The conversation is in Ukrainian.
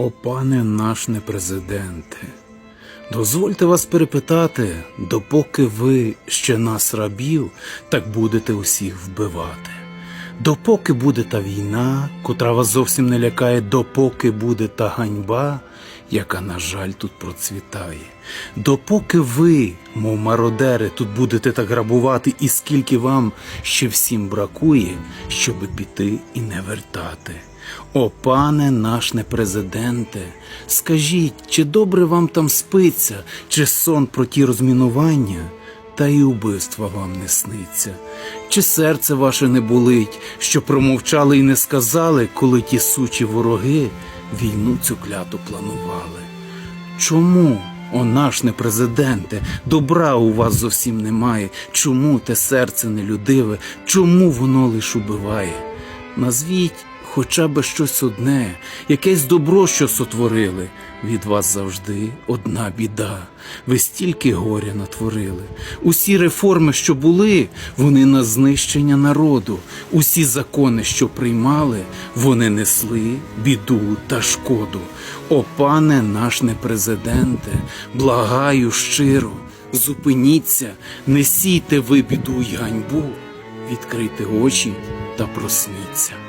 О, пане наш непрезиденте, дозвольте вас перепитати, допоки ви ще нас рабів, так будете усіх вбивати. Допоки буде та війна, котра вас зовсім не лякає, допоки буде та ганьба, яка, на жаль, тут процвітає. Допоки ви, мов мародери, тут будете так грабувати, і скільки вам ще всім бракує, щоби піти і не вертати. О, пане наш непрезиденте, скажіть, чи добре вам там спиться, чи сон про ті розмінування? Та й убивства вам не сниться. Чи серце ваше не болить, що промовчали і не сказали, коли ті сучі вороги війну цю кляту планували? Чому, о наш непрезиденте, добра у вас зовсім немає? Чому те серце нелюдиве? Чому воно лиш убиває? Назвіть хоча б щось одне, якесь добро, що сотворили. Від вас завжди одна біда. Ви стільки горя натворили. Усі реформи, що були, вони на знищення народу. Усі закони, що приймали, вони несли біду та шкоду. О, пане наш непрезиденте, благаю щиро, зупиніться, не сійте ви біду й ганьбу, відкрийте очі та просніться.